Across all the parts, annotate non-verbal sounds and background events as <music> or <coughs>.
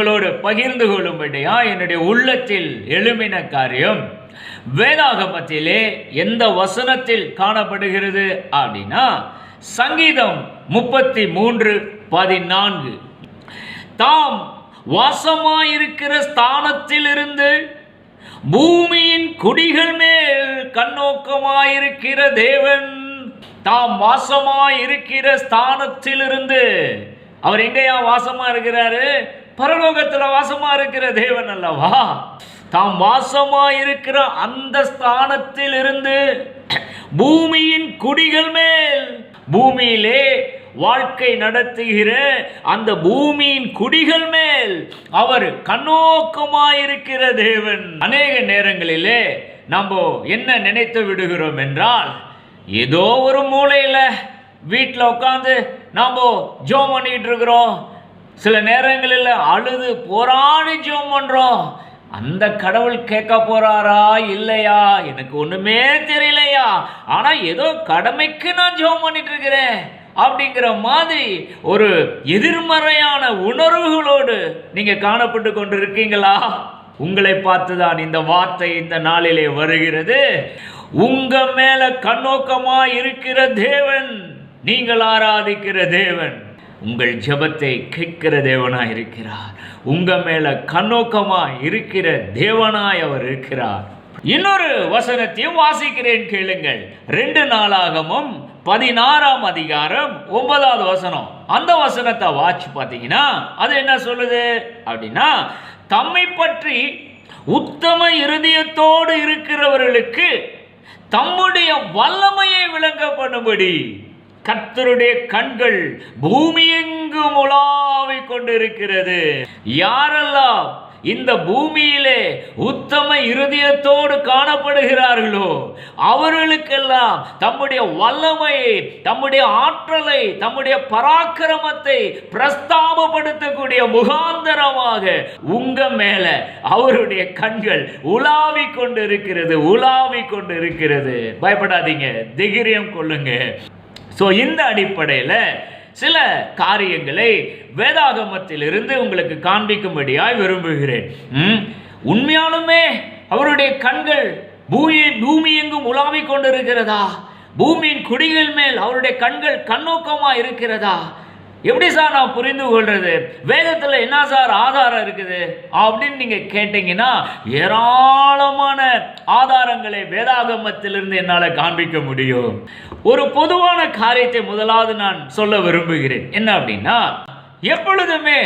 உங்களோடு பகிர்ந்து கொள்ளும்படியா என்னுடைய உள்ளத்தில் எழுமின காரியம். வேதாகமத்திலே எந்த வசனத்தில் காணப்படுகிறது அப்படின்னா சங்கீதம் முப்பத்தி மூன்று பதினான்கு. தாம் வாசமாயிருக்கிற ஸ்தானத்திலிருந்து பூமியின் குடிகள் மேல் கண்ணோக்கமாயிருக்கிற தேவன் தாம் வாசமாயிருக்கிற ஸ்தானத்திலிருந்து. அவர் எங்கேயா வாசமா இருக்கிறாரு? பரலோகத்தில் வாசமாக இருக்கிற தேவன் அல்லவா? தாம் வாசமாக இருக்கிற அந்த ஸ்தானத்தில் இருந்து பூமியின் குடிகள் மேல் பூமியிலே வாழ்க்கை நடத்துகிற அந்த பூமியின் குடிகள் மேல் அவர் கண்ணோக்கமாயிருக்கிற தேவன். அநேக நேரங்களிலே நம்ம என்ன நினைத்து விடுகிறோம் என்றால் ஏதோ ஒரு மூலையில வீட்டில் உட்காந்து நாம் ஜோம் பண்ணிக்கிட்டு இருக்கிறோம். சில நேரங்களில் அழுது போராடி ஜோம் பண்ணுறோம் அந்த கடவுள் கேட்க போறாரா இல்லையா? எனக்கு ஒண்ணுமே தெரியலையா? ஆனா ஏதோ கடமைக்கு நான் ஜெபம் பண்ணிட்டு இருக்கிறேன் அப்படிங்கிற மாதிரி ஒரு எதிர்மறையான உணர்வுகளோடு நீங்க காணப்பட்டு கொண்டு இருக்கீங்களா உங்களை பார்த்துதான் இந்த வார்த்தை இந்த நாளிலே வருகிறது. உங்க மேல கண்ணோக்கமா இருக்கிற தேவன் நீங்கள் ஆராதிக்கிற தேவன். உங்கள் ஜெபத்தை கேட்கிற தேவனாய் இருக்கிறார். உங்கள் மேலே கண்ணோக்கமாக இருக்கிற தேவனாய் அவர் இருக்கிறார். இன்னொரு வசனத்தையும் வாசிக்கிறேன் கேளுங்கள். ரெண்டு நாளாகமும் பதினாறாம் அதிகாரம் ஒன்பதாவது வசனம். அந்த வசனத்தை வாட்ச் பார்த்தீங்கன்னா அது என்ன சொல்லுது? அப்படின்னா தம்மை பற்றி உத்தம இருதயத்தோடு இருக்கிறவர்களுக்கு தம்முடைய வல்லமையை விளங்க பண்ணும்படி கத்தருடைய கண்கள் பூமி எங்கும் உலாவிக் கொண்டிருக்கிறது? யாரெல்லாம் இந்த பூமியிலே உத்தம இருதயத்தோடு காணப்படுகிறார்களோ அவர்களுக்கெல்லாம் தம்முடைய வல்லமையை தம்முடைய ஆற்றலை தம்முடைய பராக்கிரமத்தை பிரஸ்தாபப்படுத்தக்கூடிய முகாந்தரமாக உங்க மேல அவருடைய கண்கள் உலாவிக் கொண்டு இருக்கிறது உலாவிக் கொண்டு இருக்கிறது பயப்படாதீங்க. திகிரியம் கொள்ளுங்க. ஸோ இந்த அடிப்படையில் சில காரியங்களை வேதாகமத்திலிருந்து உங்களுக்கு காண்பிக்கும்படியாய் விரும்புகிறேன். ம், உண்மையாலுமே அவருடைய கண்கள் பூமி பூமி எங்கும் உலாவிக் கொண்டிருக்கிறதா? பூமியின் குடிகள் மேல் அவருடைய கண்கள் கண்ணோக்கமாக இருக்கிறதா? எப்படி சார் நான் புரிந்து கொள்றது? வேதத்தில் என்ன சார் ஆதாரம் இருக்குது? அப்படின்னு நீங்க கேட்டீங்கன்னா ஏராளமான ஆதாரங்களை வேதாகமத்திலிருந்து என்னால் காண்பிக்க முடியும். ஒரு பொதுவான காரியத்தை முதலாவது நான் சொல்ல விரும்புகிறேன். என்ன அப்படின்னா எப்பொழுதுமே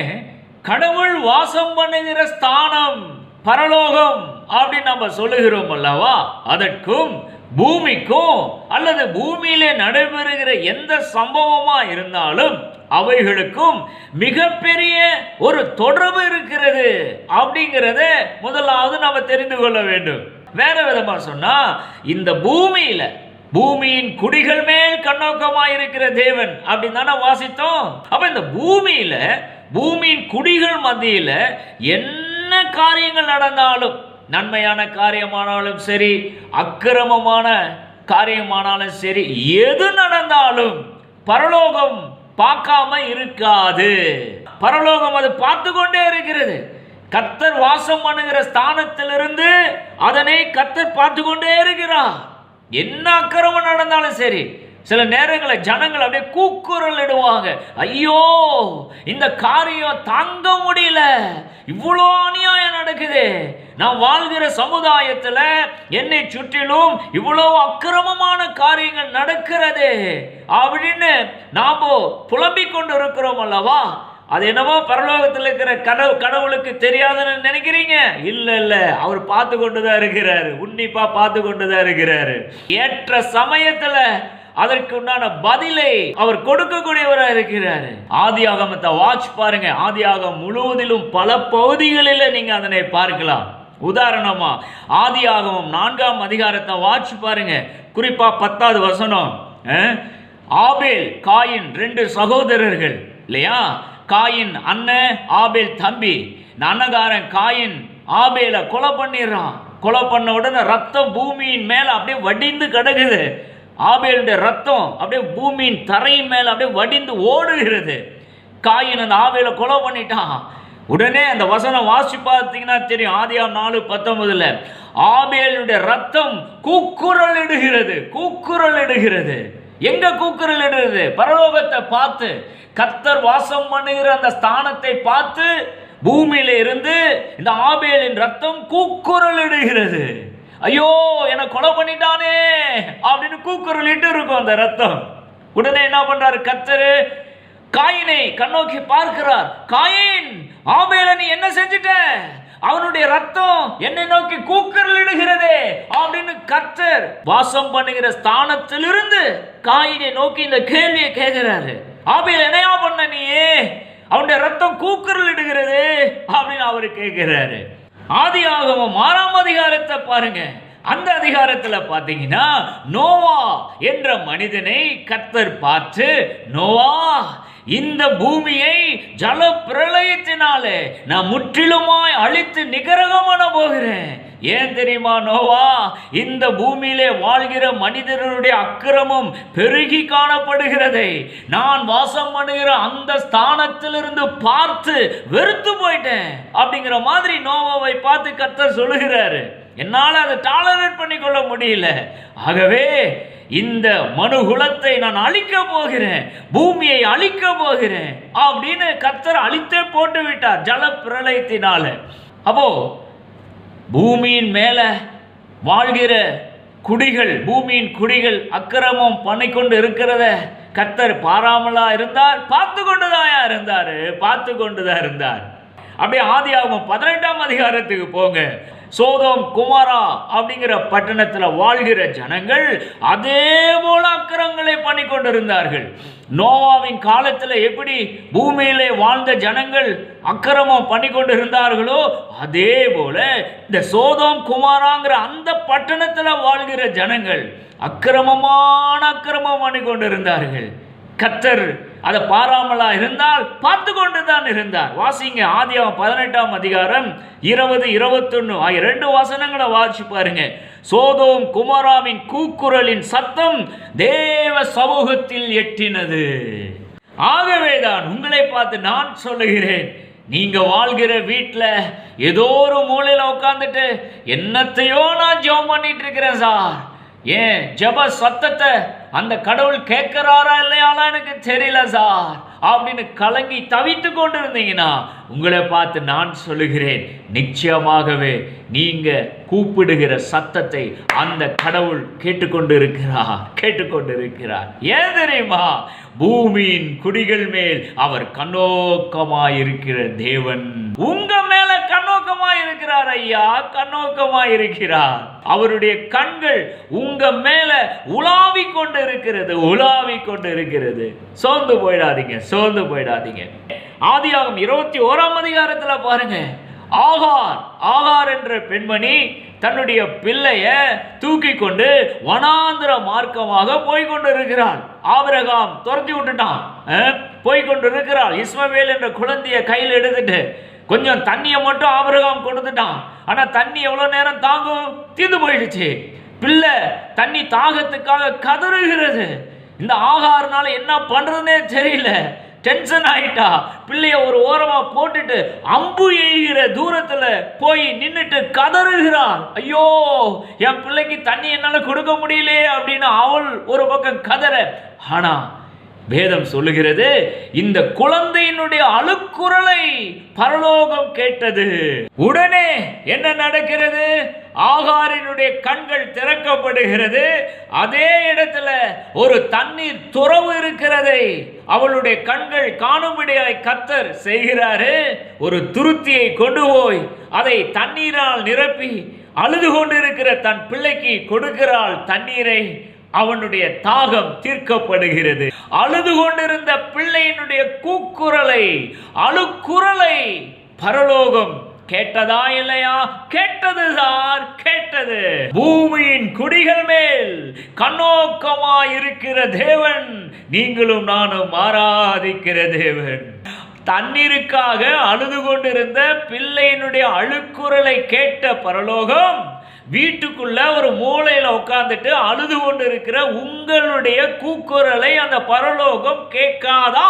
கடவுள் வாசம் பண்ணுகிற ஸ்தானம் பரலோகம் அப்படின்னு நம்ம சொல்லுகிறோம் அல்லவா? அதற்கும் பூமிக்கும் அல்லது பூமியிலே நடைபெறுகிற எந்த சம்பவமா இருந்தாலும் அவைகளுக்கும் மிகப்பெரிய ஒரு தொடர்பு இருக்கிறது அப்படிங்கிறத முதலாவது நம்ம தெரிந்து கொள்ள வேண்டும். வேற விதமா சொன்னா இந்த பூமியில பூமியின் குடிகள் மேல் கண்ணோக்கமாக இருக்கிற தேவன் அப்படின்னு தானே வாசித்தோம். அப்ப இந்த பூமியில பூமியின் குடிகள் மத்தியில என்ன காரியங்கள் நடந்தாலும் நன்மையான காரியமானாலும் சரி அக்கிரமமான காரியமானாலும் சரி எது நடந்தாலும் பரலோகம் பார்க்காம இருக்காது. பரலோகம் அது பார்த்து கொண்டே இருக்கிறது. கர்த்தர் வாசம் பண்ணுகிற ஸ்தானத்திலிருந்து அதனை கர்த்தர் பார்த்து கொண்டே இருக்கிறார். என்ன அக்கிரமம் நடந்தாலும் சரி சில நேரங்களில் ஜனங்கள் அப்படியே கூக்குரல் இடுவாங்க. ஐயோ இந்த காரியம் தாங்க முடியல. இவ்வளோ அநியாயம் நடக்குது. நான் வாழ்கிற சமுதாயத்தில் என்னை சுற்றிலும் இவ்வளோ அக்கிரமமான காரியங்கள் நடக்கிறது அப்படின்னு நாம புலம்பிக் கொண்டு இருக்கிறோம் அல்லவா? அது என்னவோ பரலோகத்தில் இருக்கிற கடவுள் கடவுளுக்கு தெரியாதுன்னு நினைக்கிறீங்க? இல்ல இல்ல. அவர் பார்த்து கொண்டு தான் இருக்கிறாரு. உன்னிப்பா பார்த்து கொண்டு தான் இருக்கிறாரு. ஏற்ற சமயத்துல அதற்கு உண்டான பதிலை அவர் கொடுக்கக்கூடியவராக இருக்கிறாரு. ஆதி ஆகமத்தை வாட்ச் பாருங்க. ஆதி ஆகம் முழுவதிலும் பல பகுதிகளில் நீங்க அதனை பார்க்கலாம். உதாரணமா ஆதி ஆகமம் நான்காம் அதிகாரத்தை வாட்ச் பாருங்க. குறிப்பா பத்தாவது வசனம் ஆபேல் காயின் ரெண்டு சகோதரர்கள் இல்லையா? காயின் அண்ணன் ஆபேல் தம்பி. இந்த அன்னகாரன் காயின் ஆபேலை கொலை பண்ணிடுறான். கொலை பண்ண உடனே ரத்தம் பூமியின் மேல அப்படியே வடிந்து கிடக்குது. ஆபேலுடைய ரத்தம் அப்படியே பூமியின் தரையின் மேலே அப்படியே வடிந்து ஓடுகிறது. காயின் அந்த ஆவேல கொலை பண்ணிட்டான். உடனே அந்த வசனம் வாசி பார்த்தீங்கன்னா தெரியும். ஆதியா நாலு பத்தொன்பதுல ஆபேலுடைய ரத்தம் கூக்குரல் இடுகிறது கூக்குரல் இடுகிறது எங்க கூக்குரல் இடுகிறது பரலோகத்தை பார்த்து கத்தர் வாசம் பண்ணுகிற அந்த ஸ்தானத்தை பார்த்து பூமியில இருந்து இந்த ஆபேலின் ரத்தம் கூக்குரல் இடுகிறது ஐயோ என்னை கொலை பண்ணிட்டானே அப்படின்னு கூக்குரலிட்டு இருக்கும் அந்த ரத்தம். உடனே என்ன பண்றாரு கத்தரு காயினை கண்ணோக்கி பார்க்கிறார். காயின் ஆபேல நீ என்ன செஞ்சிட்ட? அவனுடைய ரத்தம் என்னை நோக்கி கூக்கரலிடுகிறதே அப்படின்னு கத்தர் வாசம் பண்ணுகிற ஸ்தானத்திலிருந்து காயினை நோக்கி இந்த கேள்வியை கேட்கிறாரு. ஆபேல் என்னையா பண்ண நீ அவனுடைய ரத்தம் கூக்கரல் இடுகிறது அப்படின்னு அவர் கேட்கிறாரு. ஆதி ஆகமம் ஆறாம் அதிகாரத்தை பாருங்க. அந்த அதிகாரத்தில் பார்த்தீங்கன்னா நோவா என்ற மனிதனை கத்தர் பார்த்து நோவா இந்த பூமியை ஜல பிரளயத்தினாலே நான் முற்றிலுமாய் அழித்து நிகரகம் பண்ண போகிறேன். ஏன் தெரியுமா நோவா? இந்த பூமியிலே வாழ்கிற மனிதர்களுடைய அக்கிரமம் பெருகி காணப்படுகிறதை நான் வாசம் பண்ணுகிற அந்த ஸ்தானத்திலிருந்து பார்த்து வெறுத்து போயிட்டேன். அப்படிங்கிற மாதிரி நோவாவை பார்த்து கத்த சொல்லுகிறாரு. என்னால் அதை டாலரேட் பண்ணிக்கொள்ள முடியல. ஆகவே இந்த மனுகுலத்தை நான் அழிக்க போகிறேன் பூமியை அழிக்க போகிறேன் அப்படின்னு கத்தர் அழித்தே போட்டு விட்டார் ஜல பிரளயத்தினால அப்போ பூமியின் மேல வாழ்கிற குடிகள் பூமியின் குடிகள் அக்கிரமம் பண்ணிக்கொண்டு இருக்கிறத கத்தர் பாராமலா இருந்தார் பார்த்து கொண்டுதான் இருந்தாரு பார்த்து கொண்டுதான் இருந்தார். அப்படியே ஆதியாகமம் பதினெட்டாம் அதிகாரத்துக்கு போங்க. சோதம் குமாரா அப்படிங்கிற பட்டணத்தில் வாழ்கிற ஜனங்கள் அதே போல அக்கிரங்களை பண்ணி கொண்டிருந்தார்கள். நோவாவின் காலத்தில் எப்படி பூமியிலே வாழ்ந்த ஜனங்கள் அக்கிரமம் பண்ணி கொண்டிருந்தார்களோ அதே போல இந்த சோதம் குமாராங்கிற அந்த பட்டணத்தில் வாழ்கிற ஜனங்கள் அக்கிரமமான அக்கிரமம் பண்ணி கொண்டிருந்தார்கள். கத்தர் அதை பாராமலா இருந்தால் பார்த்து கொண்டு தான் இருந்தார். வாசிங்க ஆதியாகம் பதினெட்டாம் அதிகாரம் இருபது இருபத்தொன்னு. ஆகிய ரெண்டு வசனங்களை வாசிச்சு பாருங்க. சோதோம் குமராவின் கூக்குரலின் சத்தம் தேவ சமூகத்தில் எட்டினது. ஆகவேதான் உங்களை பார்த்து நான் சொல்லுகிறேன். நீங்க வாழ்கிற வீட்டில் ஏதோ ஒரு மூலையில் உட்காந்துட்டு என்னத்தையோ நான் ஜெபம் பண்ணிட்டு இருக்கிறேன் சார். ஏன்? ஜெப சத்தத்தை அந்த கடவுள் கேட்கிறாரா இல்லையாலாம் எனக்கு தெரியல சார். அப்படின்னு கலங்கி தவித்து கொண்டு இருந்தீங்கன்னா உங்களை பார்த்து நான் சொல்லுகிறேன் நிச்சயமாகவே நீங்க கூப்பிடுகிற சத்தத்தை அந்த கடவுள் கேட்டுக்கொண்டு இருக்கிறார் கேட்டுக்கொண்டு இருக்கிறார் ஏன் தெரியுமா? பூமியின் குடிகள் மேல் அவர் கண்ணோக்கமாயிருக்கிற தேவன். உங்க மேல கண்ணோ இருக்கிறார் ஐயா கண்ணோக்கமா இருக்கிறார். அவருடைய கண்கள் உங்க மேல உலாவி கொண்டு இருக்கிறது உலாவி கொண்டு இருக்கிறது சோர்ந்து போயிடாதீங்க சோர்ந்து போயிடாதீங்க. ஆதியாகம் இருபத்தி ஓராம் அதிகாரத்துல பாருங்க. ஆகார் ஆகார் என்ற பெண்மணி தன்னுடைய பிள்ளைய தூக்கி கொண்டு வனாந்திர மார்க்கமாக போய்கொண்டு இருக்கிறாள் ஆபிரகாம் துரத்தி விட்டுட்டான். போய்கொண்டு இருக்கிறாள் இஸ்மவேல் என்ற குழந்தைய கையில் எடுத்துட்டு கொஞ்சம் தண்ணியை மட்டும் ஆபிரகாம் கொடுத்துட்டான். ஆனால் தண்ணி எவ்வளோ நேரம் தாங்கும்? தீர்ந்து போயிடுச்சு. பிள்ளை தண்ணி தாகத்துக்காக கதறுகிறது. இந்த ஆகாரனால என்ன பண்றதுனே தெரியல. டென்ஷன் ஆயிட்டா. பிள்ளைய ஒரு ஓரமா போட்டுட்டு அம்பு எய்கிற தூரத்துல போய் நின்றுட்டு கதறுகிறான் ஐயோ என் பிள்ளைக்கு தண்ணி என்னால கொடுக்க முடியலையே அப்படின்னு அவள் ஒரு பக்கம் கதற. ஆனா வேதம் சொல்லுகிறது இந்த குழந்தையினுடைய அழுக்குரலை பரலோகம் கேட்டது. உடனே என்ன நடக்கிறது? ஆகாரினுடைய கண்கள் திறக்கப்படுகிறது. அதே இடத்துல ஒரு தண்ணீர் துறவு இருக்கிறதை அவளுடைய கண்கள் காணும்படியாய் கத்தர் செய்கிறாரு. ஒரு துருத்தியை கொண்டு போய் அதை தண்ணீரால் நிரப்பி அழுது கொண்டிருக்கிற தன் பிள்ளைக்கு கொடுக்கிறாள் தண்ணீரை. அவனுடைய தாகம் தீர்க்கப்படுகிறது. அழுது கொண்டிருந்த பிள்ளையினுடைய கூக்குரலை அழுக்குரலை பரலோகம் கேட்டதா இல்லையா? கேட்டது சார் கேட்டது. பூமியின் குடிகள் மேல் கண்ணோக்கமா இருக்கிற தேவன் நீங்களும் நானும் ஆராதிக்கிற தேவன். தண்ணீருக்காக அழுது கொண்டிருந்த பிள்ளையினுடைய அழுக்குரலை கேட்ட பரலோகம் வீட்டுக்குள்ள ஒரு மூளையில் உட்காந்துட்டு அழுது கொண்டு இருக்கிற உங்களுடைய கூக்குரலை அந்த பரலோகம் கேட்காதா?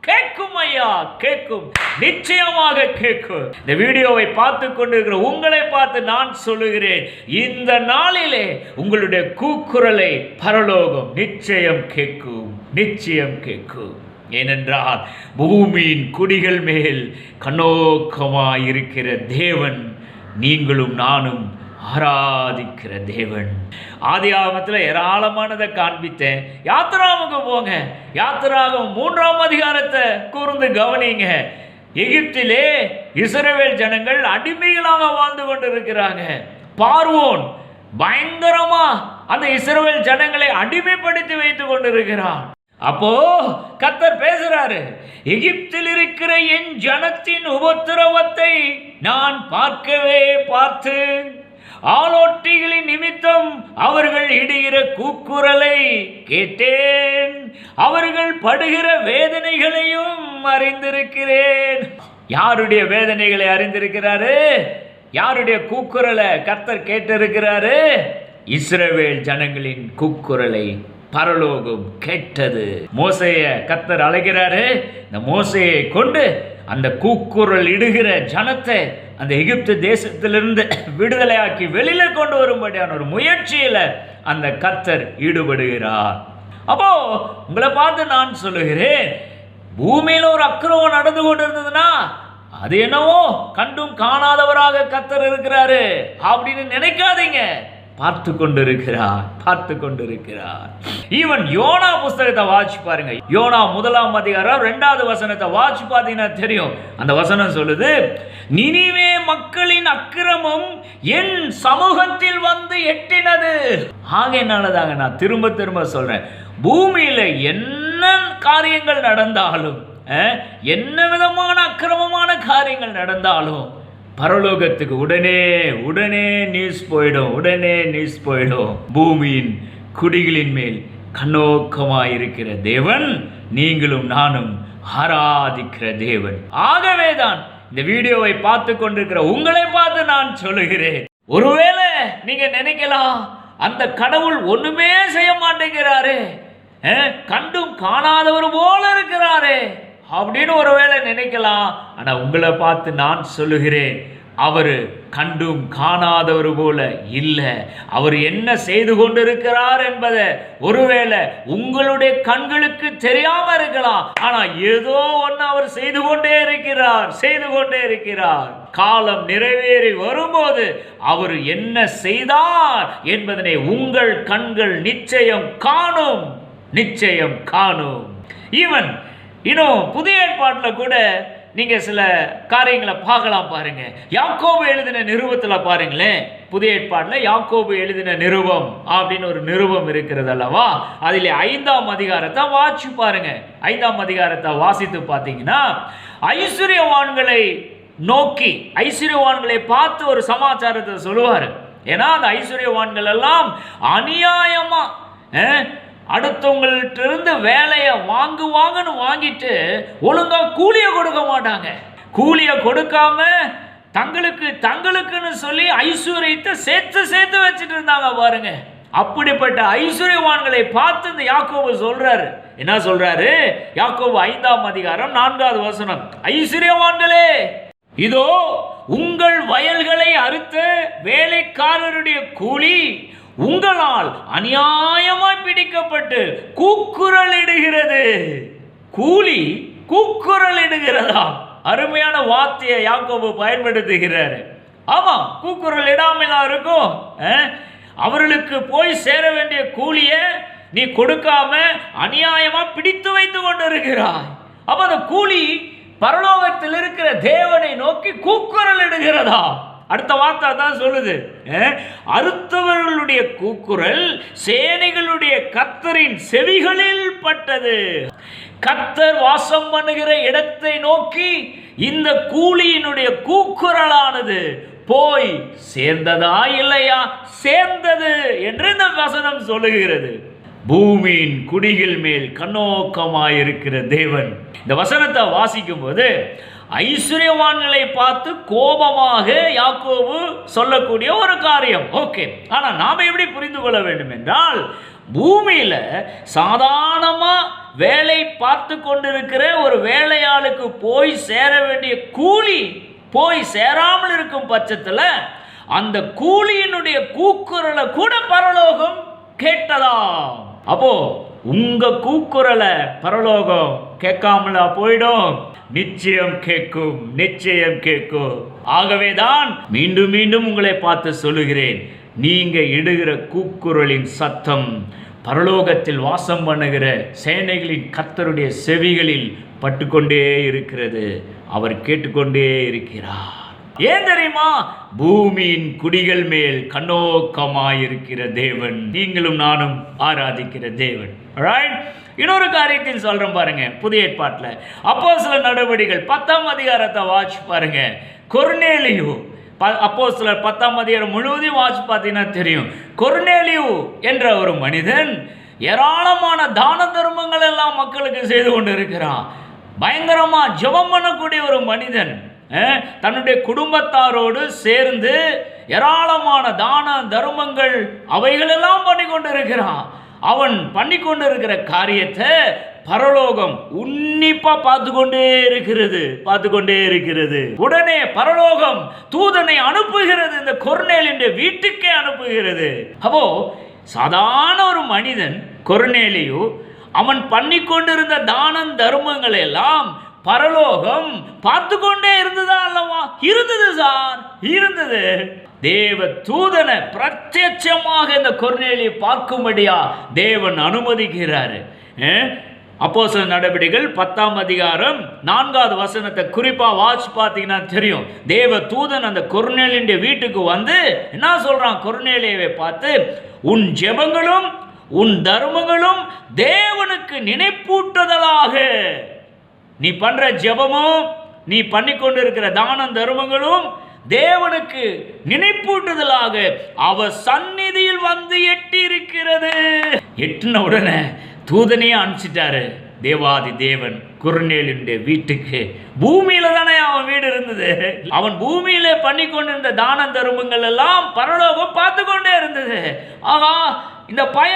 கேட்கும் ஐயா கேட்கும். நிச்சயமாக கேட்கும். இந்த வீடியோவை பார்த்து கொண்டிருக்கிற உங்களை பார்த்து நான் சொல்லுகிறேன். இந்த நாளிலே உங்களுடைய கூக்குரலை பரலோகம் நிச்சயம் கேட்கும். நிச்சயம் கேட்கும். ஏனென்றால் பூமியின் குடிகள் மேல் கண்ணோக்கமாயிருக்கிற தேவன் நீங்களும் நானும் ஆராதிக்கிற தேவன். ஆதி ஆகமத்தில் ஏராளமானதை காண்பித்தேன். யாத்திராவுக்கு போங்க. யாத்திராகம் மூன்றாம் அதிகாரத்தை கூர்ந்து கவனிங்க. எகிப்திலே இஸ்ரவேல் ஜனங்கள் அடிமைகளாக வாழ்ந்து கொண்டிருக்கிறாங்க. பார்வோன் பயங்கரமா அந்த இஸ்ரவேல் ஜனங்களை அடிமைப்படுத்தி வைத்துக் கொண்டிருக்கிறான். அப்போ கத்தர் பேசுறாரு எகிப்தில் இருக்கிற என் ஜனத்தின் உபத்திரவத்தை நான் பார்க்கவே பார்த்து ஆலோட்டிகளின் நிமித்தம் அவர்கள் இடுகிற கூக்குரலை கேட்டேன். அவர்கள் படுகிற வேதனைகளையும் அறிந்திருக்கிறேன். யாருடைய வேதனைகளை அறிந்திருக்கிறாரு? யாருடைய கூக்குரலை கர்த்தர் கேட்டிருக்கிறாரு? இஸ்ரவேல் ஜனங்களின் கூக்குரலை பரலோகம் கேட்டது. மோசைய கத்தர் அழைக்கிறாரு. இந்த மோசையை கொண்டு அந்த கூக்குரல் இடுகிற ஜனத்தை அந்த எகிப்து தேசத்திலிருந்து <coughs> விடுதலையாக்கி வெளியில கொண்டு வரும்படியான ஒரு முயற்சியில அந்த கத்தர் ஈடுபடுகிறார். அப்போ உங்களை பார்த்து நான் சொல்லுகிறேன் பூமியில ஒரு அக்கிரமம் நடந்து கொண்டு இருந்ததுன்னா அது என்னவோ கண்டும் காணாதவராக கத்தர் இருக்கிறாரு அப்படின்னு நினைக்காதீங்க. பார்த்து கொண்டிருக்கிறார் பார்த்து கொண்டிருக்கிறார். ஈவன் யோனா புஸ்தகத்தை வாட்சி பாருங்க. யோனா முதலாம் அதிகாரம் ரெண்டாவது வசனத்தை வாட்சி பார்த்தீங்கன்னா தெரியும். அந்த வசனம் சொல்லுது நினிவே மக்களின் அக்கிரமம் என் சமூகத்தில் வந்து எட்டினது. ஆகையினாலதாங்க நான் திரும்ப திரும்ப சொல்றேன். பூமியில என்ன காரியங்கள் நடந்தாலும் என்ன விதமான அக்கிரமமான காரியங்கள் நடந்தாலும் பரலோகத்துக்கு உடனே உடனே நியூஸ் போயிடும் உடனே நியூஸ் போயிடும். பூமியின் குடிகளின் மேல் கண்ணோக்கமாயிருக்கிற தேவன் நீங்களும் நானும் ஆராதிக்கிற தேவன். ஆகவே தான் இந்த வீடியோவை பார்த்து கொண்டிருக்கிற உங்களை பார்த்து நான் சொல்லுகிறேன். ஒருவேளை நீங்க நினைக்கலாம் அந்த கடவுள் ஒண்ணுமே செய்ய மாட்டேங்கிறாரு. கண்டும் காணாதவர் போல இருக்கிறாரே. அப்படின்னு ஒருவேளை நினைக்கலாம். ஆனா உங்களை பார்த்து நான் சொல்லுகிறேன் அவர் கண்டும் காணாதவர் போல இல்லை. அவர் என்ன செய்து கொண்டிருக்கிறார் என்பதை ஒருவேளை உங்களுடைய கண்களுக்கு தெரியாம இருக்கலாம். ஆனா ஏதோ ஒன்று அவர் செய்து கொண்டே இருக்கிறார் செய்து கொண்டே இருக்கிறார். காலம் நிறைவேறி வரும்போது அவர் என்ன செய்தார் என்பதனை உங்கள் கண்கள் நிச்சயம் காணும் நிச்சயம் காணும். ஈவன் இன்னும் புதிய ஏற்பாட்டில் கூட நீங்கள் சில காரியங்களை பார்க்கலாம் பாருங்க. யாக்கோபு எழுதின நிருபத்தில் பாருங்களேன். புதிய ஏற்பாட்டில் யாக்கோபு எழுதின நிருபம் அப்படின்னு ஒரு நிருபம் இருக்கிறது அல்லவா? அதில் ஐந்தாம் அதிகாரத்தை வாசி பாருங்க. ஐந்தாம் அதிகாரத்தை வாசித்து பார்த்தீங்கன்னா ஐஸ்வர்யவான்களை நோக்கி ஐஸ்வர்யவான்களை பார்த்து ஒரு சமாச்சாரத்தை சொல்லுவார். ஏன்னா அந்த ஐஸ்வர்யவான்கள் எல்லாம் அநியாயமாக அடுத்தவங்கள்ட்ட இருந்து வேலையை வாங்குவாங்கன்னு வாங்கிட்டு ஒழுங்கா கூலியை கொடுக்க மாட்டாங்க. கூலியை கொடுக்காம தங்களுக்கு தங்களுக்குன்னு சொல்லி ஐஸ்வர்யத்தை சேர்த்து சேர்த்து வச்சுட்டு இருந்தாங்க பாருங்க. அப்படிப்பட்ட ஐஸ்வர்யவான்களை பார்த்து இந்த யாக்கோபு சொல்றாரு. என்ன சொல்றாரு? யாக்கோபு ஐந்தாம் அதிகாரம் நான்காவது வசனம். ஐஸ்வர்யவான்களே இதோ உங்கள் வயல்களை அறுத்த வேலைக்காரருடைய கூலி உங்களால் அநியாயமாய் பிடிக்கப்பட்டு கூக்குரலிடுகிறது. கூலி கூக்குரலிடுகிறதா அருமையான வார்த்தையை யாக்கோபு பயன்படுத்துகிறாரு. ஆமாம் கூக்குரல் இடாமலா இருக்கும் அவர்களுக்கு போய் சேர வேண்டிய கூலியை நீ கொடுக்காம அநியாயமா பிடித்து வைத்து கொண்டு இருக்கிறாய் அப்ப அந்த கூலி பரலோகத்தில் இருக்கிற தேவனை நோக்கி கூக்குரல் இடுகிறதா அடுத்த வார்த்தை தான் சொல்லுது. அறுத்தவர்களுடைய கூக்குரல் சேனைகளுடைய கத்தரின் செவிகளில் பட்டது. கத்தர் வாசம் பண்ணுகிற இடத்தை நோக்கி இந்த கூலியினுடைய கூக்குரலானது போய் சேர்ந்ததா இல்லையா? சேர்ந்தது என்று இந்த வசனம் சொல்லுகிறது. பூமியின் குடிகள் மேல் கண்ணோக்கமாயிருக்கிற தேவன் இந்த வசனத்தை வாசிக்கும் போது ஐஸ்வர்யவான்களை பார்த்து கோபமாக யாக்கோபு சொல்லக்கூடிய ஒரு காரியம். ஓகே. ஆனால் நாம் எப்படி புரிந்து கொள்ள வேண்டும் என்றால் பூமியில் சாதாரணமாக வேலை பார்த்து கொண்டிருக்கிற ஒரு வேலையாளுக்கு போய் சேர வேண்டிய கூலி போய் சேராமல் இருக்கும் பட்சத்தில் அந்த கூலியினுடைய கூக்குரலை கூட பரலோகம் கேட்டதா அப்போ உங்க கூக்குரலை பரலோகம் கேட்காமலா போயிடும். நிச்சயம் கேட்கும் நிச்சயம் கேட்கும். ஆகவேதான் மீண்டும் மீண்டும் உங்களை பார்த்து சொல்லுகிறேன். நீங்க இடுகிற கூக்குரலின் சத்தம் பரலோகத்தில் வாசம் பண்ணுகிற சேனைகளின் கத்தருடைய செவிகளில் பட்டுக்கொண்டே இருக்கிறது. அவர் கேட்டுக்கொண்டே இருக்கிறார். ஏன் தெரியுமா? பூமியின் குடிகள் மேல் கண்ணோக்கமாயிருக்கிற தேவன். நீங்களும் நானும் ஆராதிக்கிற தேவன். Alright? இன்னொரு காரியத்தில் சொல்றேன் பாருங்க புதிய ஏற்பாட்டில். அப்போ சில நடவடிக்கைகள் பத்தாம் அதிகாரத்தை வாட்ச் பாருங்க. கொர்நேலியு அப்போ சிலர் பத்தாம் அதிகாரம் முழுவதையும் வாட்ச் பார்த்தீங்கன்னா தெரியும். கொர்நேலியு என்ற ஒரு மனிதன் ஏராளமான தான தர்மங்கள் எல்லாம் மக்களுக்கு செய்து கொண்டு இருக்கிறான் பயங்கரமாக ஜெபம் பண்ணக்கூடிய ஒரு மனிதன். தன்னுடைய குடும்பத்தாரோடு சேர்ந்து ஏராளமான தான தர்மங்கள் அவைகளெல்லாம் பண்ணி கொண்டு இருக்கிறான் அவன் பண்ணி கொண்டு இருக்கிற காரியத்தை பரலோகம் உன்னிப்பா பார்த்து கொண்டே இருக்கிறது பார்த்து கொண்டே இருக்கிறது. உடனே பரலோகம் தூதனை அனுப்புகிறது இந்த கொர்நேலின் வீட்டுக்கே அனுப்புகிறது. அப்போ சாதாரண ஒரு மனிதன் கொர்நேலியோ அவன் பண்ணி கொண்டிருந்த தானம் தர்மங்கள் எல்லாம் பரலோகம் பார்த்து கொண்டே இருந்ததா அல்லவா? இருந்தது சார் இருந்தது. தேவ தூதனை பிரத்யட்சமாக இந்த கொர்நேலியை பார்க்கும்படியா தேவன் அனுமதிக்கிறாரு. அப்போ சில நடவடிக்கைகள் பத்தாம் அதிகாரம் நான்காவது வசனத்தை குறிப்பாக வாட்ச் பார்த்தீங்கன்னா தெரியும். தேவ தூதன் அந்த கொர்நேலியுடைய வீட்டுக்கு வந்து என்ன சொல்கிறான் கொர்நேலியவை பார்த்து உன் ஜெபங்களும் உன் தர்மங்களும் தேவனுக்கு நினைப்பூட்டுதலாக. நீ பண்ற ஜெபமும் நீ பண்ணி கொண்டிருக்கிற தானம் தர்மங்களும் தேவனுக்கு நினைப்பூட்டுதலாக அவ சந்நிதியில் வந்து எட்டி இருக்கிறது எட்டின உடனே தூதனையே அனுப்பிச்சிட்டாரு. தேவாதி தேவன் குருநேலினுடைய வீட்டுக்கு. பூமியில தானே அவன் வீடு இருந்தது. அவன் பூமியில பண்ணி கொண்டிருந்த தான தருமங்கள் எல்லாம் பரலோகம் பார்த்து கொண்டே இருந்தது. ஆகா இந்த பய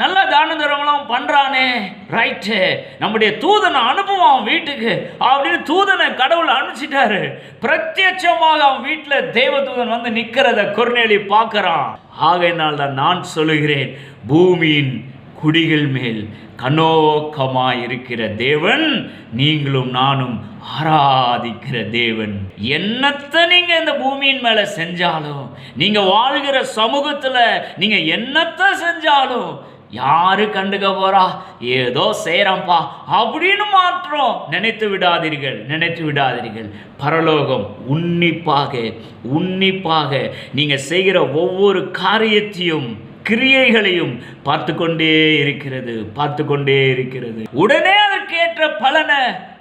நல்ல தான தர்மலாம் பண்ணுறானே ரைட்டு நம்முடைய தூதனை அனுப்புவான் அவன் வீட்டுக்கு. அப்படின்னு தூதனை கடவுள் அனுப்பிச்சிட்டாரு. பிரத்யட்சமாக அவன் வீட்டில் தேவதூதன் வந்து நிற்கிறத குறுநேலி பார்க்குறான். ஆகையினால் தான் நான் சொல்லுகிறேன் பூமியின் குடிகள் மேல் கனோக்கமாக இருக்கிற தேவன் நீங்களும் நானும் ஆராதிக்கிற தேவன். என்னத்தை நீங்கள் இந்த பூமியின் மேலே செஞ்சாலும் நீங்கள் வாழ்கிற சமூகத்தில் நீங்கள் என்னத்தை செஞ்சாலும் யாரு கண்டுக்க போறா? ஏதோ செய்யறப்பா அப்படின்னு மாற்றம் நினைத்து விடாதீர்கள் நினைத்து விடாதீர்கள். பரலோகம் உன்னிப்பாக உன்னிப்பாக நீங்க செய்கிற ஒவ்வொரு காரியத்தையும் கிரியைகளையும் பார்த்து கொண்டே இருக்கிறது பார்த்து கொண்டே இருக்கிறது. உடனே அதற்கேற்ற பலனை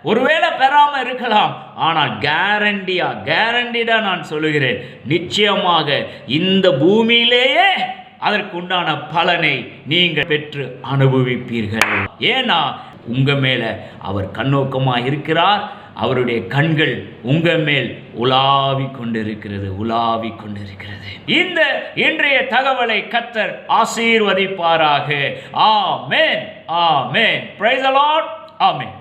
ஒருவேளை பெறாமல் இருக்கலாம். ஆனால் கேரண்டியா கேரண்டிடா நான் சொல்லுகிறேன். நிச்சயமாக இந்த பூமியிலேயே அதற்குண்டான பலனை நீங்கள் பெற்று அனுபவிப்பீர்கள். ஏன்னா உங்க மேல அவர் கண்ணோக்கமாக இருக்கிறார். அவருடைய கண்கள் உங்க மேல் உலாவி கொண்டிருக்கிறது உலாவி கொண்டிருக்கிறது. இந்த இன்றைய தகவலை கத்தர் ஆசீர்வதிப்பாராக. Amen amen. Praise the Lord amen.